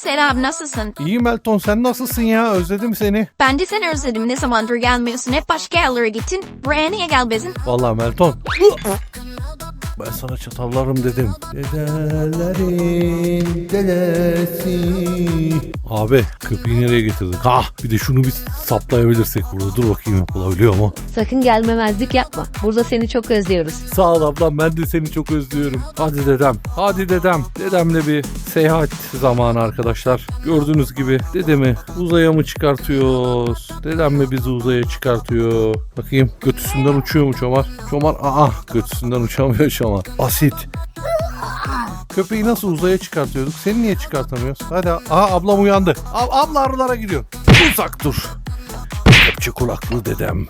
Selam nasılsın? İyiyim Elton sen nasılsın ya özledim seni. Ben de seni özledim ne zamandır gelmiyorsun hep başka yerlere gittin. Buraya niye gel bizim? Vallahi Melton. Ben sana çatallarım dedim. Dedelerin dedesi. Abi köpeği nereye getirdik? Ah bir de şunu bir saplayabilirsek burada. Dur bakayım yapılabiliyor mu? Sakın gelmemezlik yapma. Burada seni çok özlüyoruz. Sağ ol ablam ben de seni çok özlüyorum. Hadi dedem. Hadi dedem. Dedemle bir seyahat zamanı arkadaşlar. Gördüğünüz gibi dedemi uzaya mı çıkartıyoruz? Dedem mi bizi uzaya çıkartıyor? Bakayım götüsünden uçuyor mu Çomar? Çomar aa götüsünden uçamıyor Çomar. Asit. Köpeği nasıl uzaya çıkartıyorduk? Seni niye çıkartamıyoruz? Hadi aa ablam uyandı. Ab abla arılara gidiyor. Uzak dur. Kepçe kulaklı dedem.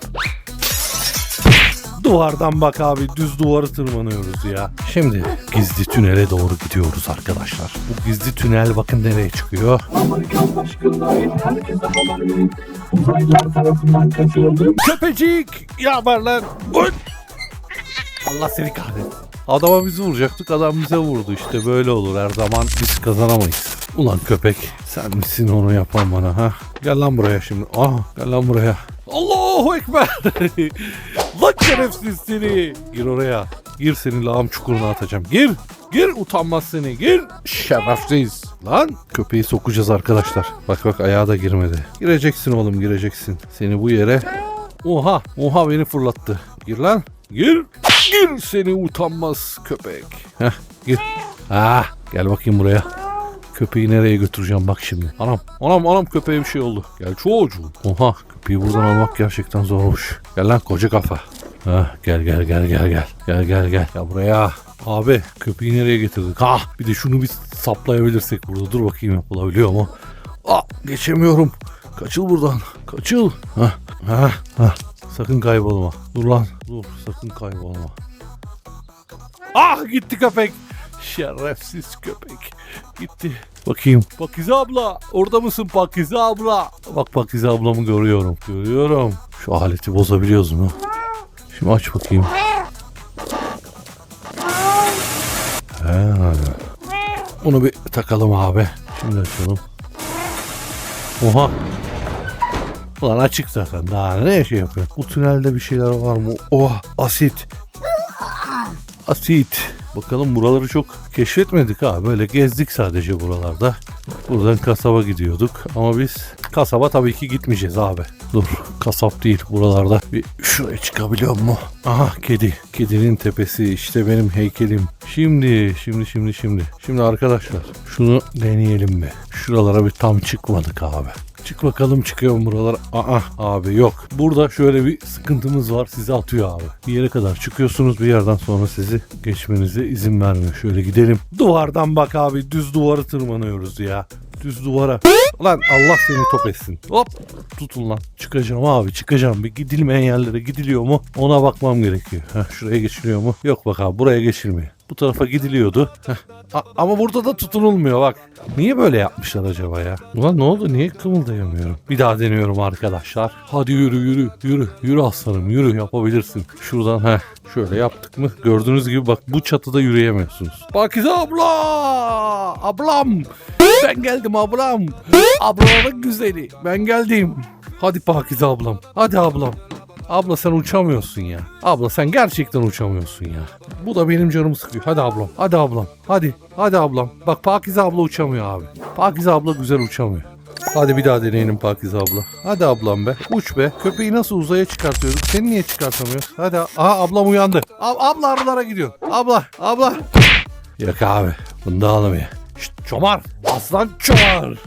Duvardan bak abi düz duvarı tırmanıyoruz ya. Şimdi gizli tünele doğru gidiyoruz arkadaşlar. Bu gizli tünel bakın nereye çıkıyor. Amerikan başkanı herkese haber verin. Uzaylılar tarafından kaçırıldı. Köpecik lan. Uy! Allah seni kahretsin. Adama bizi vuracaktık adam bize vurdu işte böyle olur her zaman biz kazanamayız. Ulan köpek sen misin onu yapan bana ha? Gel lan buraya şimdi. Ah gel lan buraya. Allahu Ekber. lan şerefsiz seni. Gir oraya. Gir seni lağım çukuruna atacağım. Gir. Gir utanmaz seni. Gir. Şerefsiz. Lan köpeği sokacağız arkadaşlar. Bak bak ayağa da girmedi. Gireceksin oğlum gireceksin. Seni bu yere Oha, oha beni fırlattı. Gir lan. Gir. Gir seni utanmaz köpek. Heh, gir. Ah, gel bakayım buraya. Köpeği nereye götüreceğim bak şimdi. Anam, anam, anam köpeğe bir şey oldu. Gel çocuğum. Oha, köpeği buradan almak gerçekten zormuş. Gel lan koca kafa. Ha, gel gel gel gel gel. Gel gel gel. Ya buraya. Abi köpeği nereye getirdik? Ah bir de şunu bir saplayabilirsek burada. Dur bakayım yapılabiliyor mu? Ah geçemiyorum. Kaçıl buradan. Kaçıl. Hah, hah, hah. Sakın kaybolma. Dur lan. Dur sakın kaybolma. Ah gitti köpek. Şerefsiz köpek. Gitti. Bakayım. Pakize abla. Orada mısın Pakize abla? Bak Pakize ablamı görüyorum. Görüyorum. Şu aleti bozabiliyoruz mu? Şimdi aç bakayım. He. Bunu bir takalım abi. Şimdi açalım. Oha. Ulan açık zaten. Daha ne şey yapıyor? Bu tünelde bir şeyler var mı? Oha asit. Asit. Bakalım buraları çok keşfetmedik ha. Böyle gezdik sadece buralarda. Buradan kasaba gidiyorduk. Ama biz kasaba tabii ki gitmeyeceğiz abi. Dur kasap değil buralarda. Bir şuraya çıkabiliyor mu? Aha kedi. Kedinin tepesi işte benim heykelim. Şimdi şimdi şimdi şimdi. Şimdi arkadaşlar şunu deneyelim mi? Şuralara bir tam çıkmadık abi. Çık bakalım çıkıyor mu buralar? Aa abi yok. Burada şöyle bir sıkıntımız var. Sizi atıyor abi. Bir yere kadar çıkıyorsunuz bir yerden sonra sizi geçmenize izin vermiyor. Şöyle gidelim. Duvardan bak abi düz duvarı tırmanıyoruz ya. Düz duvara. Lan Allah seni top etsin. Hop tutun lan. Çıkacağım abi çıkacağım. Bir gidilmeyen yerlere gidiliyor mu? Ona bakmam gerekiyor. Heh, şuraya geçiliyor mu? Yok bak abi buraya geçilmiyor. Bu tarafa gidiliyordu. Ama burada da tutunulmuyor bak. Niye böyle yapmışlar acaba ya? Ulan ne oldu? Niye kımıldayamıyorum? Bir daha deniyorum arkadaşlar. Hadi yürü yürü yürü. Yürü aslanım yürü yapabilirsin. Şuradan heh. Şöyle yaptık mı? Gördüğünüz gibi bak bu çatıda yürüyemiyorsunuz. Pakize abla! Ablam! Ben geldim ablam. Ablaların güzeli. Ben geldim. Hadi Pakize ablam. Hadi ablam. Abla sen uçamıyorsun ya. Abla sen gerçekten uçamıyorsun ya. Bu da benim canımı sıkıyor. Hadi ablam. Hadi ablam. Hadi. Hadi ablam. Bak Pakize abla uçamıyor abi. Pakize abla güzel uçamıyor. Hadi bir daha deneyelim Pakize abla. Hadi ablam be. Uç be. Köpeği nasıl uzaya çıkartıyorduk? Seni niye çıkartamıyoruz? Hadi. Aha ablam uyandı. Ab abla arılara gidiyor. Abla. Abla. Yok abi. Bunu da alamıyor. Şşt çomar. Aslan çomar.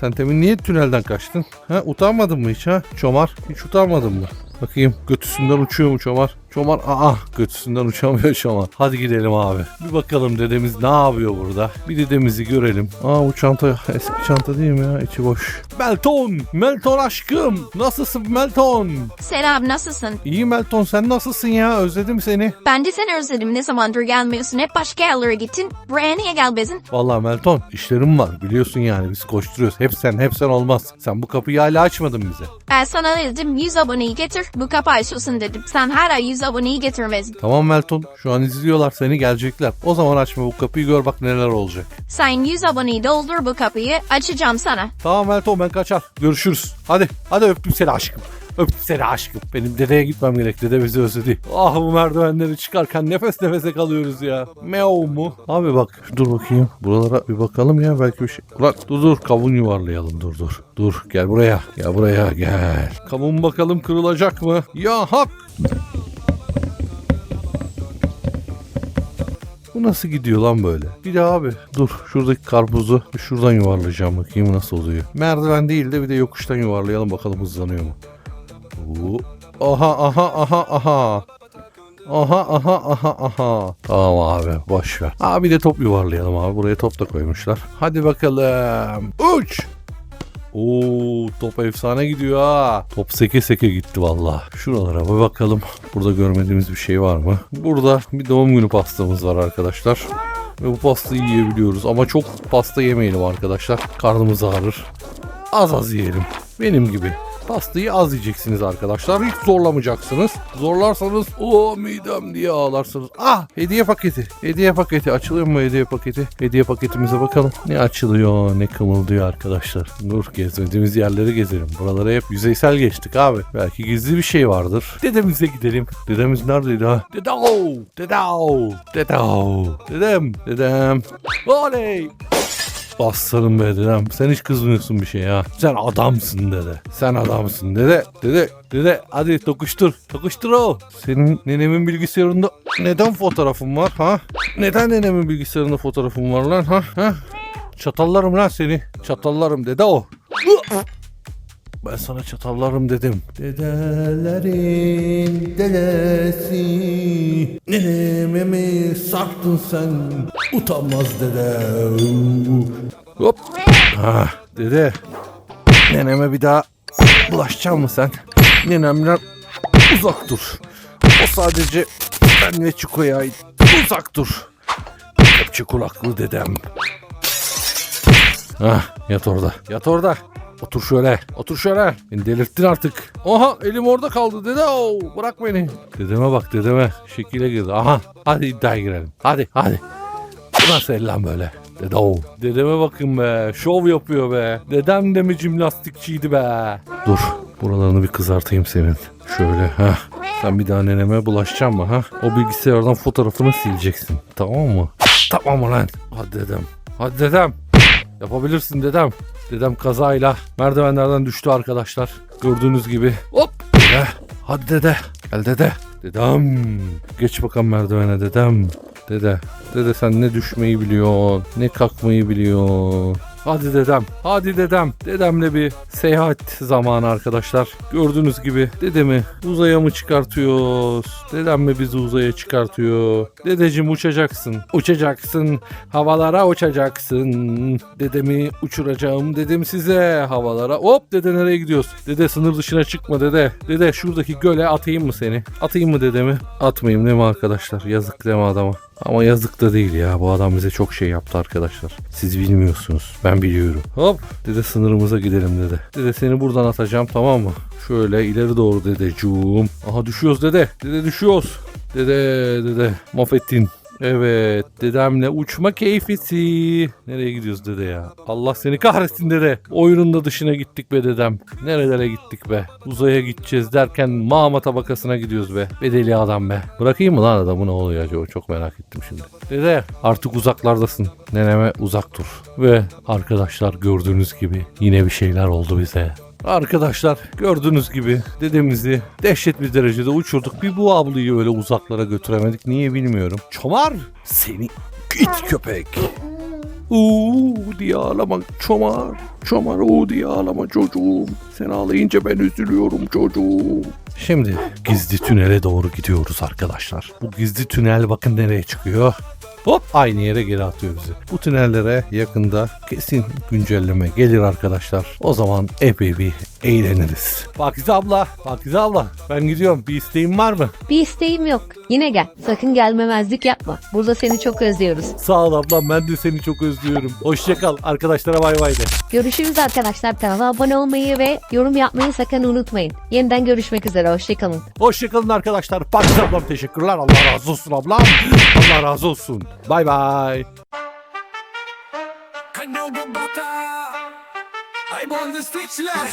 Sen temin niye tünelden kaçtın? Ha utanmadın mı hiç ha? Çomar hiç utanmadın mı? Bakayım götüsünden uçuyor mu Çomar? Çomar aa götüsünden uçamıyor Çomar. Hadi gidelim abi. Bir bakalım dedemiz ne yapıyor burada. Bir dedemizi görelim. Aa bu çanta eski çanta değil mi ya? İçi boş. Melton! Melton aşkım! Nasılsın Melton? Selam nasılsın? İyi Melton sen nasılsın ya? Özledim seni. Ben de seni özledim ne zamandır gelmiyorsun hep başka yerlere gittin. Buraya niye gel bizim? Vallahi Melton işlerim var biliyorsun yani biz koşturuyoruz. Hep sen hep sen olmaz. Sen bu kapıyı hala açmadın bize. Ben sana dedim 100 aboneyi getir bu kapı açılsın dedim. Sen hala 100 aboneyi getirmez. Tamam Melton şu an izliyorlar seni gelecekler. O zaman açma bu kapıyı gör bak neler olacak. Sen 100 aboneyi doldur bu kapıyı açacağım sana. Tamam Melton ben kaçar. Görüşürüz. Hadi hadi öptüm seni aşkım. Öptüm seni aşkım. Benim dedeye gitmem gerek. Dede bizi özledi. Ah bu merdivenleri çıkarken nefes nefese kalıyoruz ya. Meow mu? Abi bak dur bakayım. Buralara bir bakalım ya belki bir şey. Ulan dur dur kavun yuvarlayalım dur dur. Dur gel buraya. Gel buraya gel. Kavun bakalım kırılacak mı? Ya hak. Bu nasıl gidiyor lan böyle? Bir de abi dur şuradaki karpuzu şuradan yuvarlayacağım bakayım nasıl oluyor. Merdiven değil de bir de yokuştan yuvarlayalım bakalım hızlanıyor mu? Oo. Aha aha aha aha. Aha aha aha aha. Tamam abi boş ver. Abi de top yuvarlayalım abi. Buraya top da koymuşlar. Hadi bakalım. Uç. Oo top efsane gidiyor ha. Top seke seke gitti valla. Şuralara bir bakalım. Burada görmediğimiz bir şey var mı? Burada bir doğum günü pastamız var arkadaşlar. Ve bu pastayı yiyebiliyoruz. Ama çok pasta yemeyelim arkadaşlar. Karnımız ağrır. Az az yiyelim. Benim gibi. Pastayı az yiyeceksiniz arkadaşlar. Hiç zorlamayacaksınız. Zorlarsanız o midem diye ağlarsınız. Ah hediye paketi. Hediye paketi. Açılıyor mu hediye paketi? Hediye paketimize bakalım. Ne açılıyor ne kımıldıyor arkadaşlar. Dur gezmediğimiz yerleri gezelim. Buralara hep yüzeysel geçtik abi. Belki gizli bir şey vardır. Dedemize gidelim. Dedemiz neredeydi ha? Dedao! Dedao! Dedao! Dedem! Dedem! Oley! Aslanım be dedem. Sen hiç kızmıyorsun bir şey ya. Sen adamsın dede. Sen adamsın dede. Dede. Dede hadi tokuştur. Tokuştur o. Senin nenemin bilgisayarında neden fotoğrafın var ha? Neden nenemin bilgisayarında fotoğrafın var lan ha? ha? Çatallarım lan seni. Çatallarım dede o. Ben sana çatallarım dedim. Dedelerin dedesi. Neneme mi sarttın sen? Utanmaz dede. Hop. Ah, dede. Neneme bir daha bulaşacak mı sen? Nenemden uzak dur. O sadece ben ve Çiko'ya ait. Uzak dur. Kepçe kulaklı dedem. Ah yat orada. Yat orada. Otur şöyle. Otur şöyle. Beni delirttin artık. Oha elim orada kaldı dede. Oo, bırak beni. Dedeme bak dedeme. Şekile girdi. Aha. Hadi iddiaya girelim. Hadi hadi. Nasıl el lan böyle? Dede o. Dedeme bakın be. Şov yapıyor be. Dedem de mi jimnastikçiydi be? Dur. Buralarını bir kızartayım senin. Şöyle ha. Sen bir daha neneme bulaşacaksın mı ha? O bilgisayardan fotoğrafını sileceksin. Tamam mı? Tamam mı lan? Hadi dedem. Hadi dedem. Yapabilirsin dedem. Dedem kazayla merdivenlerden düştü arkadaşlar. Gördüğünüz gibi. Hop. Dede. Hadi dede. Gel dede. Dedem. Geç bakalım merdivene dedem. Dede. Dede sen ne düşmeyi biliyorsun. Ne kalkmayı biliyorsun. Hadi dedem. Hadi dedem. Dedemle bir seyahat zamanı arkadaşlar. Gördüğünüz gibi dedemi uzaya mı çıkartıyoruz? Dedem mi bizi uzaya çıkartıyor? Dedeciğim uçacaksın. Uçacaksın. Havalara uçacaksın. Dedemi uçuracağım dedim size havalara. Hop dede nereye gidiyoruz? Dede sınır dışına çıkma dede. Dede şuradaki göle atayım mı seni? Atayım mı dedemi? Atmayayım değil mi arkadaşlar? Yazık deme adama. Ama yazık da değil ya. Bu adam bize çok şey yaptı arkadaşlar. Siz bilmiyorsunuz. Ben biliyorum. Hop. Dede sınırımıza gidelim dede. Dede seni buradan atacağım tamam mı? Şöyle ileri doğru dedeciğim. Aha düşüyoruz dede. Dede düşüyoruz. Dede dede. Mahvettin. Evet dedemle uçma keyfisi. Nereye gidiyoruz dede ya? Allah seni kahretsin dede. Oyunun da dışına gittik be dedem. Nerelere gittik be? Uzaya gideceğiz derken mağma tabakasına gidiyoruz be. Bedeli adam be. Bırakayım mı lan adamı ne oluyor acaba? Çok merak ettim şimdi. Dede artık uzaklardasın. Neneme uzak dur. Ve arkadaşlar gördüğünüz gibi yine bir şeyler oldu bize. Arkadaşlar gördüğünüz gibi dedemizi dehşet bir derecede uçurduk. Bir bu ablayı öyle uzaklara götüremedik. Niye bilmiyorum. Çomar seni it köpek. Uuu diye ağlama çomar. Çomar uuu diye ağlama çocuğum. Sen ağlayınca ben üzülüyorum çocuğum. Şimdi gizli tünele doğru gidiyoruz arkadaşlar. Bu gizli tünel bakın nereye çıkıyor. Hop aynı yere geri atıyor bizi. Bu tünellere yakında kesin güncelleme gelir arkadaşlar. O zaman epey bir eğleniriz. Pakize abla, Pakize abla ben gidiyorum. Bir isteğin var mı? Bir isteğim yok. Yine gel. Sakın gelmemezlik yapma. Burada seni çok özlüyoruz. Sağ ol ablam ben de seni çok özlüyorum. Hoşçakal arkadaşlara bay bay de. Görüşürüz arkadaşlar. Kanala abone olmayı ve yorum yapmayı sakın unutmayın. Yeniden görüşmek üzere. Hoşçakalın. Hoşçakalın arkadaşlar. Pakize ablam teşekkürler. Allah razı olsun ablam. Allah razı olsun. Bay bay.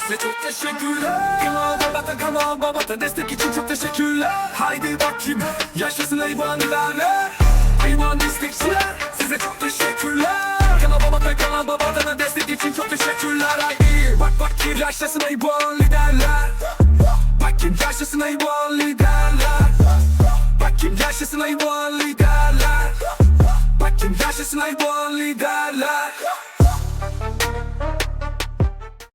Size çok teşekkürler Kanal Babata Kanal Babata Destek için çok teşekkürler Haydi bakayım Yaşasın Ayban ilerle Ayban destekçiler Size çok Bak bakayım Yaşasın Ayban liderler. Bakayım yaşasın Ayban liderler liderler Bakayım yaşasın Ayban liderler